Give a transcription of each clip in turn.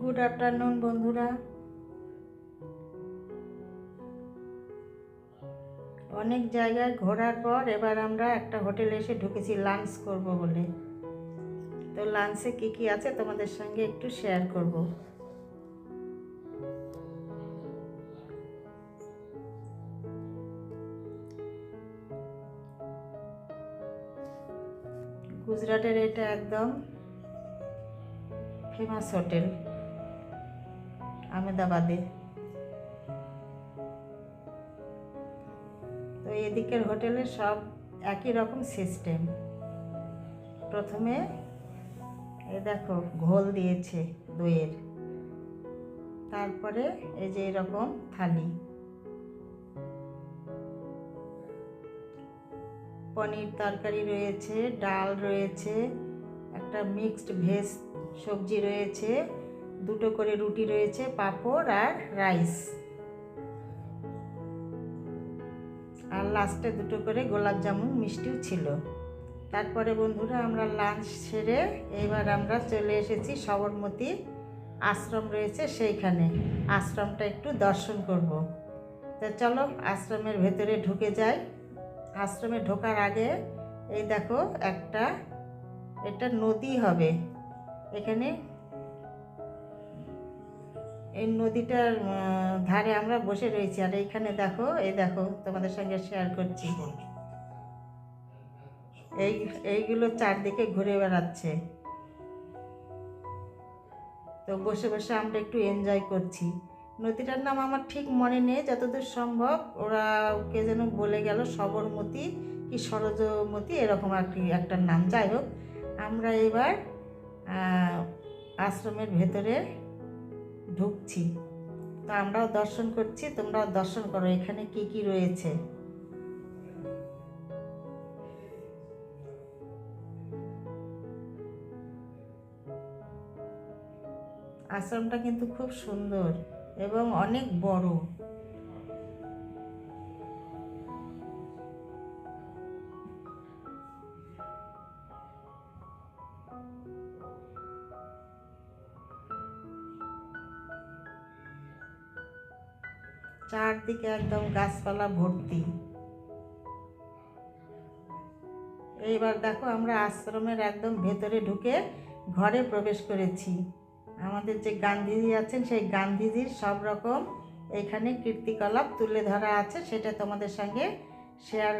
Good afternoon বন্ধুরা। অনেক জায়গায় ঘোরার পর এবার আমরা একটা হোটেলে এসে ঢুকেছি লাঞ্চ করব বলে। তো লাঞ্চে কি কি আছে তোমাদের সঙ্গে একটু শেয়ার করব। গুজরাটের এটা একদম ফেমাস হোটেল। আহমেদাবাদে। তো এদিকের হোটেলে সব একই রকম সিস্টেম। প্রথমে এ দেখো, ঘোল দিয়েছে দইয়ের। তারপরে এই যে এরকম থালি। পনির তরকারি রয়েছে, ডাল রয়েছে, একটা মিক্সড ভেজ সবজি রয়েছে। দুটো করে রুটি রয়েছে, পাঁপড় আর রাইস। আর লাস্টে দুটো করে গোলাপ জামুন মিষ্টিও ছিল। তারপরে বন্ধুরা আমরা লাঞ্চ সেরে এবার আমরা চলে এসেছি সবরমতী আশ্রম রয়েছে সেইখানে। আশ্রমটা একটু দর্শন করব। তো চলো আশ্রমের ভেতরে ঢুকে যাই। আশ্রমে ঢোকার আগে এই দেখো একটা, এটা নদী হবে। এখানে এই নদীটার ধারে আমরা বসে রয়েছি। আর এইখানে দেখো এই দেখো তোমাদের সঙ্গে শেয়ার করছি। এই এইগুলো চারদিকে ঘুরে বেড়াচ্ছে। তো বসে বসে আমরা একটু এনজয় করছি। নদীটার নাম আমার ঠিক মনে নেই যতদূর সম্ভব। ওরা কে যেন বলে গেল সবরমতী কি সরজমতী এরকম আর কি একটা নাম। যাই হোক আমরা এবার আশ্রমের ভেতরে ঢুকছি। তো আমরাও দর্শন করছি, তোমরাও দর্শন করো, এখানে কি কি রয়েছে? আশ্রমটা কিন্তু খুব সুন্দর এবং অনেক বড়। চারদিকে একদম গাছপালা ভর্তি। এইবার দেখো আমরা আশ্রমের একদম ভেতরে ঢুকে ঘরে প্রবেশ করেছি। আমাদের যে গান্ধীজি আছেন, সেই গান্ধীজির সব রকম এখানে কীর্তিকলাপ তুলে ধরা আছে, সেটা তোমাদের সঙ্গে শেয়ার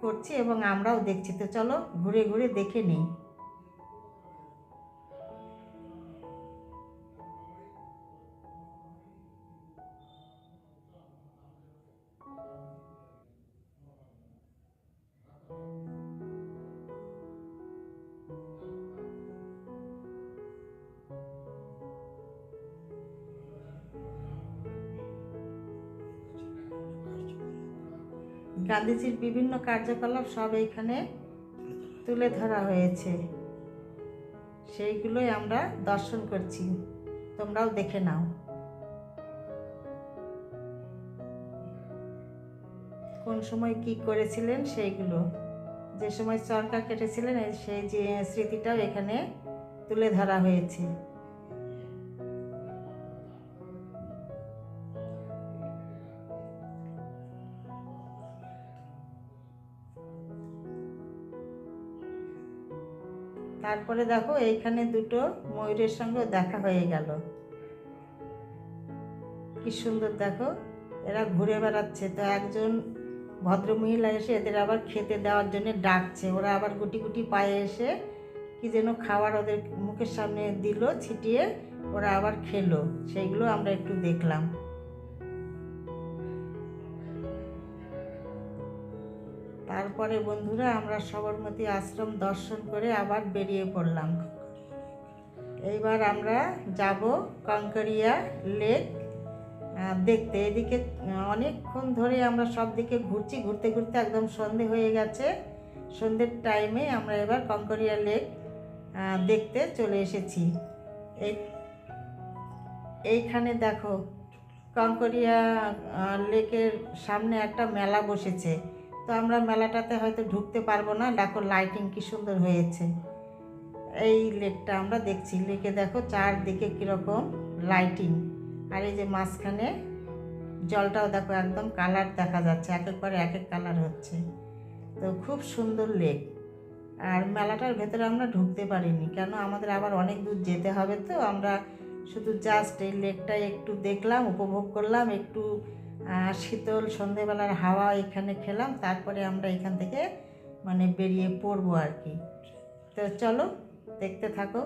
করছি এবং আমরাও দেখছি। তো চলো ঘুরে ঘুরে দেখে নিই। গান্ধীজির বিভিন্ন কার্যকলাপ সব এইখানে তুলে ধরা হয়েছে। সেইগুলোই আমরা দর্শন করছি। তোমরাও দেখে নাও। কোন সময় কি করেছিলেন সেইগুলো? যে সময় চরকা কেটেছিলেন সেই যে স্মৃতিটাও এখানে তুলে ধরা হয়েছে। তারপরে দেখো এইখানে দুটো ময়ূরের সঙ্গে দেখা হয়ে গেল। কি সুন্দর দেখো, এরা ঘুরে বেড়াচ্ছে। তো একজন ভদ্রমহিলা এসে এদের আবার খেতে দেওয়ার জন্য ডাকছে। ওরা আবার গুটি গুটি পায়ে এসে কি যেন খাবার ওদের মুখের সামনে দিল, ছিটিয়ে ওরা আবার খেলো। সেইগুলো আমরা একটু দেখলাম। তারপরে বন্ধুরা আমরা সবরমতী আশ্রম দর্শন করে আবার বেরিয়ে পড়লাম। এইবার আমরা যাব কঙ্করিয়া লেক দেখতে। এদিকে অনেকক্ষণ ধরে আমরা সব দিকে ঘুরছি, ঘুরতে ঘুরতে একদম সন্ধে হয়ে গেছে। সন্ধ্যের টাইমে আমরা এবার কঙ্করিয়া লেক দেখতে চলে এসেছি। এই, এইখানে দেখো, কঙ্করিয়া লেকের সামনে একটা মেলা বসেছে। তো আমরা মেলাটাতে হয়তো ঢুকতে পারব না। দেখো লাইটিং কি সুন্দর হয়েছে। এই লেকটা আমরা দেখছি। লেকে দেখো চারদিকে কীরকম লাইটিং আর এই যে মাঝখানে জলটাও দেখো একদম কালার দেখা যাচ্ছে। এক এক পরে এক এক কালার হচ্ছে। তো খুব সুন্দর লেক। আর মেলাটার ভেতরে আমরা ঢুকতে পারিনি। কেন? আমাদের আবার অনেক দূর যেতে হবে তো। আমরা শুধু জাস্ট এই লেকটা একটু দেখলাম, উপভোগ করলাম, একটু শীতল সন্ধেবেলার হাওয়া এখানে খেলাম, তারপরে আমরা এখান থেকে মানে বেরিয়ে পড়ব আর কি। তো চলো, দেখতে থাকো।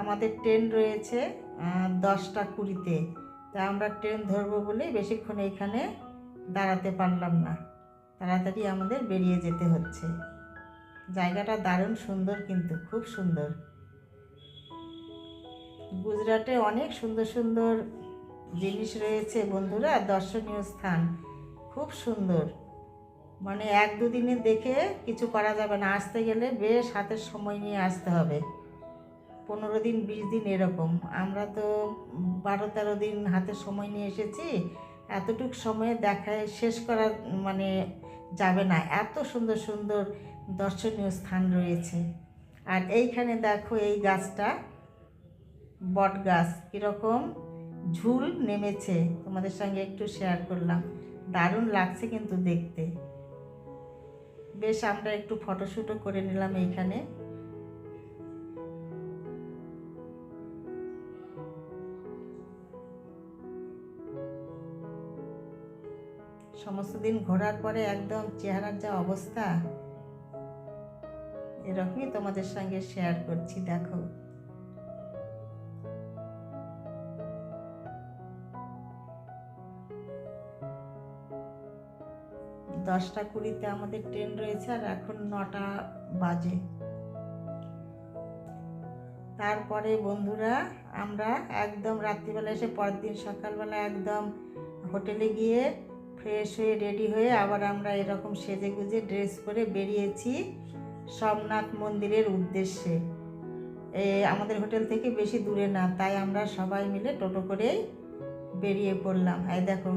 আমাদের ট্রেন রয়েছে দশটা কুড়িতে। তা আমরা ট্রেন ধরবো বলে বেশিক্ষণ এখানে দাঁড়াতে পারলাম না। তাড়াতাড়ি আমাদের বেরিয়ে যেতে হচ্ছে। জায়গাটা দারুণ সুন্দর কিন্তু, খুব সুন্দর। গুজরাটে অনেক সুন্দর সুন্দর জিনিস রয়েছে বন্ধুরা, দর্শনীয় স্থান। খুব সুন্দর। মানে এক দুদিনে দেখে কিছু করা যাবে না। আসতে গেলে বেশ হাতের সময় নিয়ে আসতে হবে। পনেরো দিন, বিশ দিন এরকম। আমরা তো বারো তেরো দিন হাতের সময় নিয়ে এসেছি। এতটুক সময়ে দেখায় শেষ করা মানে যাবে না। এত সুন্দর সুন্দর দর্শনীয় স্থান রয়েছে। আর এইখানে দেখো এই গাছটা। বট গাছ কীরকম? ঝুল নেমেছে। তোমাদের সঙ্গে একটু শেয়ার করলাম। দারুণ লাগছে কিন্তু দেখতে। বেশ, আমরা একটু ফটোশ্যুটও করে নিলাম এইখানে সমস্ত দিন ঘোরার পরে একদম চেহারার যা অবস্থা, এরকমই তোমাদের সঙ্গে শেয়ার করছি, দেখো। দশটা কুড়িতে আমাদের ট্রেন রয়েছে আর এখন নটা বাজে। তারপরে বন্ধুরা, আমরা একদম রাত্রিবেলা এসে পরের দিন সকালবেলা একদম হোটেলে গিয়ে ফ্রেশ হয়ে রেডি হয়ে আবার আমরা এরকম সেজে গুজে ড্রেস করে বেরিয়েছি সোমনাথ মন্দিরের উদ্দেশ্যে। এ, আমাদের হোটেল থেকে বেশি দূরে না, তাই আমরা সবাই মিলে টোটো করেই বেরিয়ে পড়লাম। এই দেখো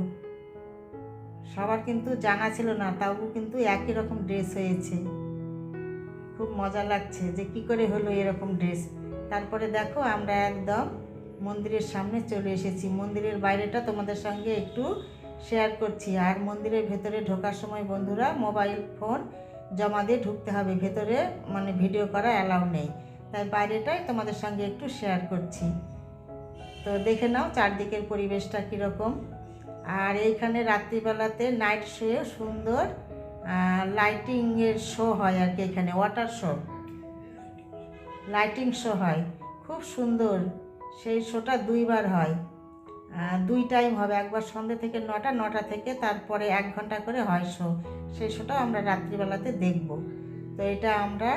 সবার কিন্তু জানা ছিল না তাও কিন্তু একই রকম ড্রেস হয়েছে। খুব মজা লাগছে যে কি করে হলো এরকম ড্রেস তারপরে দেখো আমরা একদম মন্দিরের সামনে চলে এসেছি। মন্দিরের বাইরেটা তোমাদের সঙ্গে একটু শেয়ার করছি। আর মন্দিরের ভেতরে ঢোকার সময় বন্ধুরা মোবাইল ফোন জমা দিয়ে ঢুকতে হবে। ভেতরে মানে ভিডিও করা অ্যালাউ নেই। তাই বাইরেটাই তোমাদের সঙ্গে একটু শেয়ার করছি। তো দেখে নাও চারদিকের পরিবেশটা কীরকম। আর এইখানে রাত্রিবেলাতে নাইট শোয়ে সুন্দর লাইটিংয়ের শো হয় আর কি এখানে ওয়াটার শো লাইটিং শো হয়, খুব সুন্দর। সেই শোটা দুইবার হয়। দুই টাইম হবে, একবার সন্ধ্যে থেকে নটা নটা থেকে তারপরে এক ঘণ্টা করে হয় শো সেই শোটা আমরা রাত্রিবেলাতে দেখব। তো এটা আমরা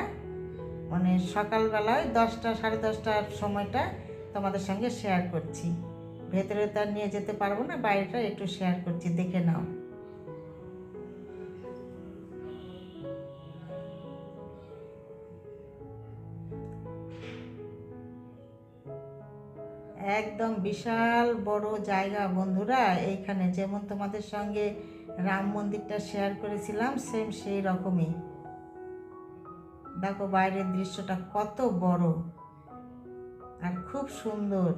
মানে সকালবেলায় দশটা, সাড়ে দশটার সময়টা তোমাদের সঙ্গে শেয়ার করছি। ভেতরে তো আর নিয়ে যেতে পারব না, বাইরেটা একটু শেয়ার করছি, দেখে নাও। একদম বিশাল বড় জায়গা বন্ধুরা, এইখানে যেমন তোমাদের সঙ্গে রাম মন্দিরটা শেয়ার করেছিলাম সেম সেই রকমই। দেখো বাইরের দৃশ্যটা কত বড় আর খুব সুন্দর।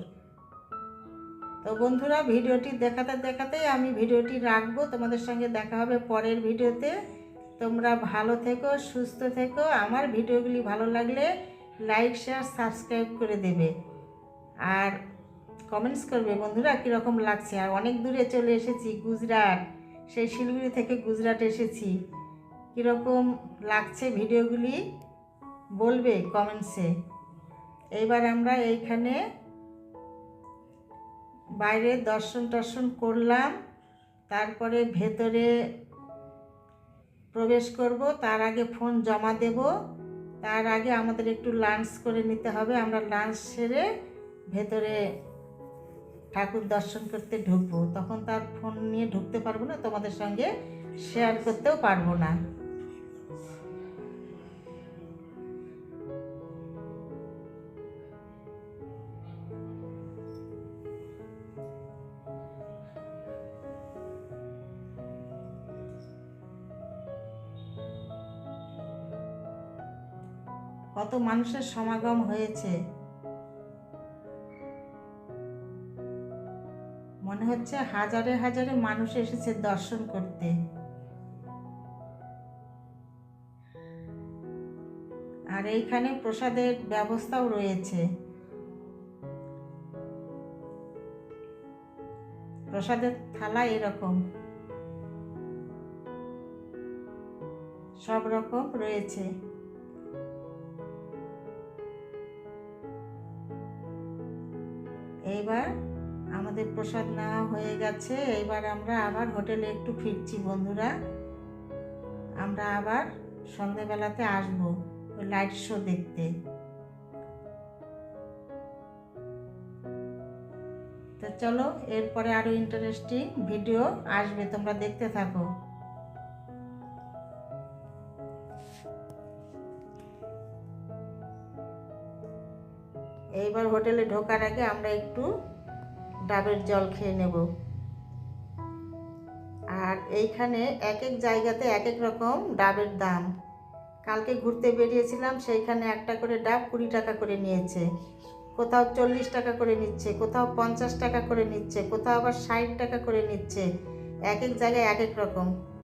তো বন্ধুরা, ভিডিওটি দেখাতে দেখাতেই আমি ভিডিওটি রাখব। তোমাদের সঙ্গে দেখা হবে পরের ভিডিওতে। তোমরা ভালো থেকো, সুস্থ থেকো। আমার ভিডিওগুলি ভালো লাগলে লাইক, শেয়ার, সাবস্ক্রাইব করে দেবে। আর কমেন্টস করবে, বন্ধুরা, কীরকম লাগছে? আর অনেক দূরে চলে এসেছি, গুজরাট। সেই শিলিগুড়ি থেকে গুজরাট এসেছি। কীরকম লাগছে ভিডিওগুলি? বলবে কমেন্টসে। এইবার আমরা এইখানে বাইরে দর্শন টর্শন করলাম, তারপরে ভেতরে প্রবেশ করব, তার আগে ফোন জমা দেব, তার আগে আমাদের একটু লাঞ্চ করে নিতে হবে, আমরা লাঞ্চ সেরে ভেতরে ঠাকুর দর্শন করতে ঢুকবো। তখন তার ফোন নিয়ে ঢুকতে পারব না, তোমাদের সঙ্গে শেয়ার করতেও পারব না। কত মানুষের সমাগম হয়েছে। মনে হচ্ছে হাজারে হাজারে মানুষ এসেছে দর্শন করতে। আর এইখানে প্রসাদের ব্যবস্থাও রয়েছে। প্রসাদের থালা এরকম। সব রকম রয়েছে। এইবার আমাদের প্রসাদ নেওয়া হয়ে গেছে। এইবার আমরা আবার হোটেলে একটু ফিরছি বন্ধুরা। আমরা আবার সন্ধেবেলাতে আসব ওই লাইট শো দেখতে। তো চলো, এরপরে আরও ইন্টারেস্টিং ভিডিও আসবে, তোমরা দেখতে থাকো। এইবার হোটেলে ঢোকার আগে আমরা একটু ডাবের জল খেয়ে নেব। আর এইখানে এক এক জায়গাতে এক এক রকম ডাবের দাম। কালকে ঘুরতে বেরিয়েছিলাম, সেইখানে একটা করে ডাব কুড়ি টাকা করে নিয়েছে। কোথাও চল্লিশ টাকা করে নিচ্ছে, কোথাও পঞ্চাশ টাকা করে নিচ্ছে, কোথাও আবার ষাট টাকা করে নিচ্ছে। এক এক জায়গায় এক এক রকম।